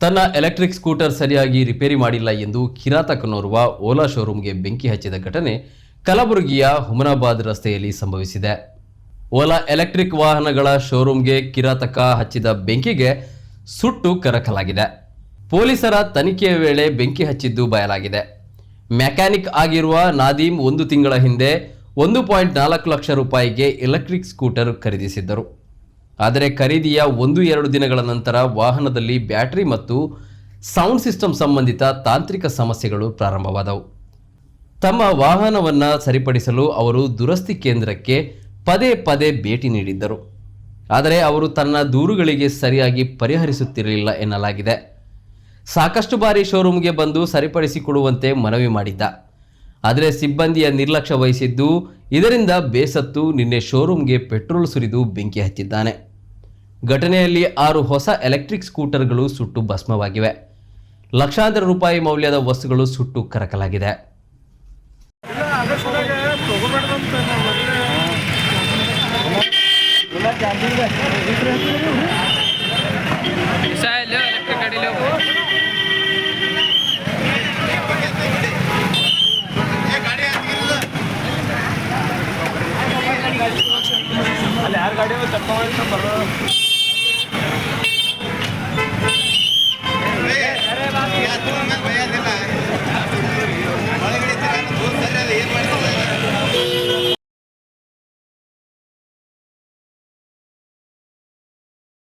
ತನ್ನ electric scooter ಸರಿಯಾಗಿ repair ಮಾಡಿಲ್ಲ ಎಂದು ಕಿರಾತಕನೋರ್ವ ಓಲಾ ಶೋರೂಮ್ಗೆ ಬೆಂಕಿ ಹಚ್ಚಿದ ಘಟನೆ ಕಲಬುರಗಿಯ ಹುಮನಾಬಾದ್ ರಸ್ತೆಯಲ್ಲಿ ಸಂಭವಿಸಿದೆ. ಓಲಾ ಎಲೆಕ್ಟ್ರಿಕ್ ವಾಹನಗಳ ಶೋರೂಮ್ಗೆ ಕಿರಾತಕ ಹಚ್ಚಿದ ಬೆಂಕಿಗೆ ಸುಟ್ಟು ಕರಕಲಾಗಿದೆ. ಪೊಲೀಸರ ತನಿಖೆಯ ವೇಳೆ ಬೆಂಕಿ ಹಚ್ಚಿದ್ದು ಬಯಲಾಗಿದೆ. ಮೆಕ್ಯಾನಿಕ್ ಆಗಿರುವ ನಾದೀಮ್ ಒಂದು ತಿಂಗಳ ಹಿಂದೆ ಒಂದು ಪಾಯಿಂಟ್ ನಾಲ್ಕು ಲಕ್ಷ ರೂಪಾಯಿಗೆ ಎಲೆಕ್ಟ್ರಿಕ್ ಸ್ಕೂಟರ್ ಖರೀದಿಸಿದ್ದರು. ಆದರೆ ಖರೀದಿಯ ಒಂದು ಎರಡು ದಿನಗಳ ನಂತರ ವಾಹನದಲ್ಲಿ ಬ್ಯಾಟರಿ ಮತ್ತು ಸೌಂಡ್ ಸಿಸ್ಟಮ್ ಸಂಬಂಧಿತ ತಾಂತ್ರಿಕ ಸಮಸ್ಯೆಗಳು ಪ್ರಾರಂಭವಾದವು. ತಮ್ಮ ವಾಹನವನ್ನು ಸರಿಪಡಿಸಲು ಅವರು ದುರಸ್ತಿ ಕೇಂದ್ರಕ್ಕೆ ಪದೇ ಪದೇ ಭೇಟಿ ನೀಡಿದ್ದರು. ಆದರೆ ಅವರು ತನ್ನ ದೂರುಗಳಿಗೆ ಸರಿಯಾಗಿ ಪರಿಹರಿಸುತ್ತಿರಲಿಲ್ಲ ಎನ್ನಲಾಗಿದೆ. ಸಾಕಷ್ಟು ಬಾರಿ ಶೋರೂಮ್ಗೆ ಬಂದು ಸರಿಪಡಿಸಿಕೊಡುವಂತೆ ಮನವಿ ಮಾಡಿದ್ದ. ಆದರೆ ಸಿಬ್ಬಂದಿಯ ನಿರ್ಲಕ್ಷ್ಯ ವಹಿಸಿದ್ದು, ಇದರಿಂದ ಬೇಸತ್ತು ನಿನ್ನೆ ಶೋರೂಮ್ಗೆ ಪೆಟ್ರೋಲ್ ಸುರಿದು ಬೆಂಕಿ ಹಚ್ಚಿದ್ದಾನೆ. ಘಟನೆಯಲ್ಲಿ ಆರು ಹೊಸ ಎಲೆಕ್ಟ್ರಿಕ್ ಸ್ಕೂಟರ್ಗಳು ಸುಟ್ಟು ಭಸ್ಮವಾಗಿವೆ. ಲಕ್ಷಾಂತರ ರೂಪಾಯಿ ಮೌಲ್ಯದ ವಸ್ತುಗಳು ಸುಟ್ಟು ಕರಕಲಾಗಿದೆ. गाडीवर चक्का व्हायचं बरं